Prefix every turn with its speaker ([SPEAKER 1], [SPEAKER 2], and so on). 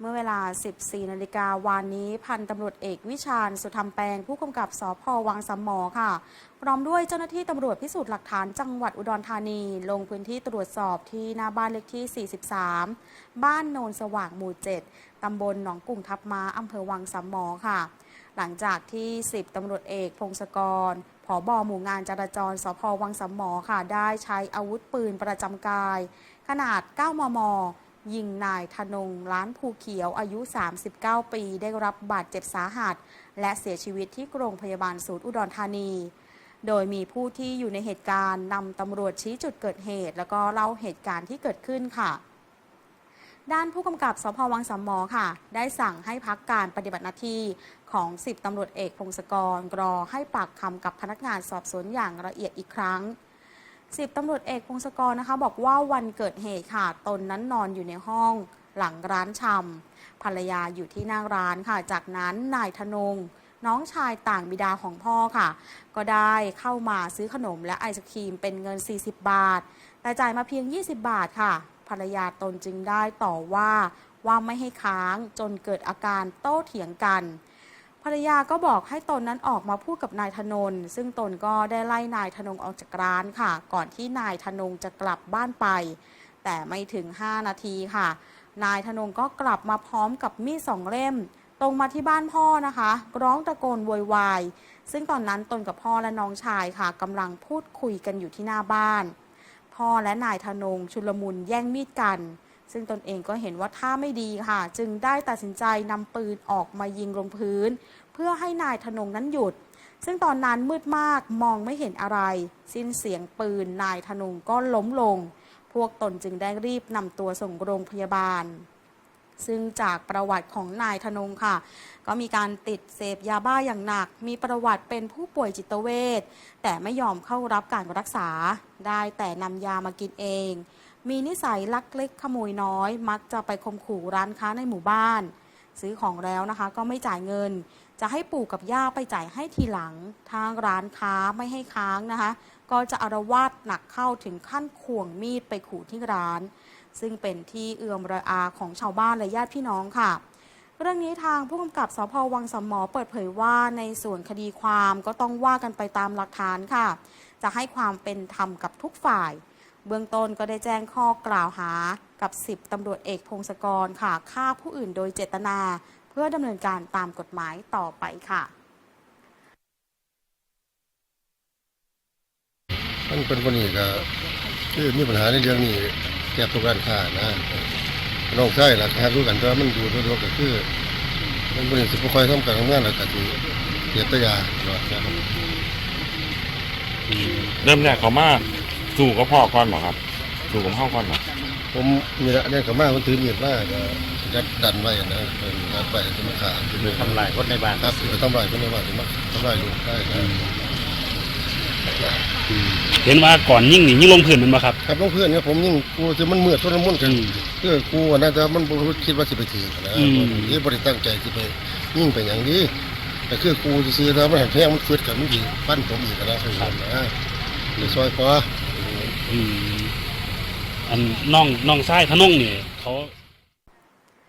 [SPEAKER 1] เมื่อเวลา 14 นาฬิกาวานนี้ พันตำรวจเอกวิชาญสุธรรมแปลง ผู้กำกับสพวังสมหมอค่ะ พร้อมด้วยเจ้าหน้าที่ตำรวจพิสูจน์หลักฐานจังหวัดอุดรธานี ลงพื้นที่ตรวจสอบที่หน้าบ้านเลขที่ 43 บ้านโนนสว่างหมู่ 7 ตำบลหนองกุ่งทับมาอำเภอวังสมหมอค่ะ หลังจากที่ 10 ตำรวจเอกพงศกรผอบอหมู่งานจราจรสพวังสมหมอค่ะ ได้ใช้อาวุธปืนประจำกาย ขนาด 9 มม ยิงนายธนงล้านภูเขียวอายุ 39 ปี ได้รับบาดเจ็บสาหัส และเสียชีวิตที่โรงพยาบาลศูนย์อุดรธานี โดยมีผู้ที่อยู่ในเหตุการณ์นำตำรวจชี้จุดเกิดเหตุ แล้วก็เล่าเหตุการณ์ที่เกิดขึ้นค่ะ ด้านผู้กำกับสพวังสามหมอค่ะ ได้สั่งให้พักการปฏิบัติหน้าที่ของ10ตำรวจเอกพงศกรรอให้ปากคำกับพนักงานสอบสวนอย่างละเอียดอีกครั้ง สิบตำรวจเอกพงศกรนะคะ บอกว่าวันเกิดเหตุค่ะตนนั้นนอนอยู่ในห้องหลังร้านชำภรรยาอยู่ที่หน้าร้านค่ะ จากนั้นนายธนง น้องชายต่างบิดาของพ่อค่ะ ก็ได้เข้ามาซื้อขนมและไอศครีมเป็นเงิน 40 บาท แต่จ่ายมาเพียง 20 บาทค่ะ ภรรยาตนจึงได้ต่อว่าว่าไม่ให้ค้างจนเกิดอาการโต้เถียงกัน ภรรยาก็บอกให้ตนนั้นออกมาพูดกับนายธนนซึ่งตนก็ได้ไล่นายธนงออกจากร้านค่ะ ก่อนที่นายธนงจะกลับบ้านไป แต่ไม่ถึง 5 นาทีค่ะ นายธนงก็กลับมาพร้อมกับมีดสองเล่ม ตรงมาที่บ้านพ่อนะคะ ร้องตะโกนโวยวาย ซึ่งตอนนั้นตนกับพ่อและน้องชายค่ะกำลังพูดคุยกันอยู่ที่หน้าบ้าน พ่อและนายธนงชุลมุนแย่งมีดกัน ซึ่งตนเองก็เห็นว่าท่าไม่ดีค่ะ จึงได้ตัดสินใจนำปืนออกมายิงลงพื้น เพื่อให้นายธนงนั้นหยุด ซึ่งตอนนั้นมืดมากมองไม่เห็นอะไร สิ้นเสียงปืนนายธนงก็ล้มลง พวกตนจึงได้รีบนำตัวส่งโรงพยาบาล ซึ่งจากประวัติของนายธนงค่ะ ก็มีการติดเสพยาบ้าอย่างหนัก มีประวัติเป็นผู้ป่วยจิตเวชแต่ไม่ยอมเข้ารับการรักษาได้แต่นำยามากินเอง มีนิสัยลักเล็กขโมยน้อย มักจะไปข่มขู่ร้านค้าในหมู่บ้าน ซื้อของแล้วนะคะก็ไม่จ่ายเงิน จะให้ปู่กับย่าไปจ่ายให้ทีหลัง ทางร้านค้าไม่ให้ค้างนะคะ ก็จะอารวาสหนักเข้าถึงขั้นข่วงมีดไปขู่ที่ร้าน ซึ่งเป็นที่เอื่อมระอาของชาวบ้านและญาติพี่น้องค่ะเรื่องนี้ทางผู้กำกับสพวังสมหมอเปิดเผยว่าในส่วนคดีความก็ต้องว่ากันไปตามหลักฐานค่ะ จะให้ความเป็นธรรมกับทุกฝ่าย เบื้องต้นก็ได้แจ้งข้อกล่าวหากับ 10ตำรวจเอกพงศกรค่ะฆ่าผู้อื่นโดยเจตนา เพื่อดำเนินการตามกฎหมายต่อไปค่ะ
[SPEAKER 2] มันเป็นคนนี้ก็คือมีปัญหาในเรื่องนี้แก้ตัวการค้านะน้องชายล่ะครับรู้กันแต่ว่ามันดูตัวๆก็คือ มันบ่ได้สิบ่ค่อยทำการทำงานแล้วก็สิเสียแตยาตลอดนะครับ
[SPEAKER 3] เริ่มแรกเขามา สู่กับพ่อก่อนเหรอครับ สู่กับพ่อก่อนเหรอ
[SPEAKER 2] ผมมีละเนี่ยก็มามันถือมีดมาก็ยัดดันไว้นะเป็นยัดไว้จะมาขาจะมา
[SPEAKER 4] ทำลายคนในบ้าน
[SPEAKER 2] ครับไปทำลายคนในบ้านจะมาทำลายลูกได้นะ
[SPEAKER 4] เห็นว่าก่อนยิ่งนี่ยิ่งลงพื้นมันมาครับ
[SPEAKER 2] ครับน้องเพื่อนเนี่ยผมยิ่งกูจะมันมืดทุนมุนกันคือกูว่าน่าจะมันบ่รู้คิดว่าสิไปถือนะ
[SPEAKER 4] อืม
[SPEAKER 2] นี่บ่ได้ตั้งใจสิไปยิ่งไปอย่างนี้แต่คือกูจะซื้อแล้วมันแพงมันฟืดกันมันสิปั้นผมอีกนะคือนะในซอยพอ
[SPEAKER 4] อันน้องน้องชายทะนงเนี่ยเขา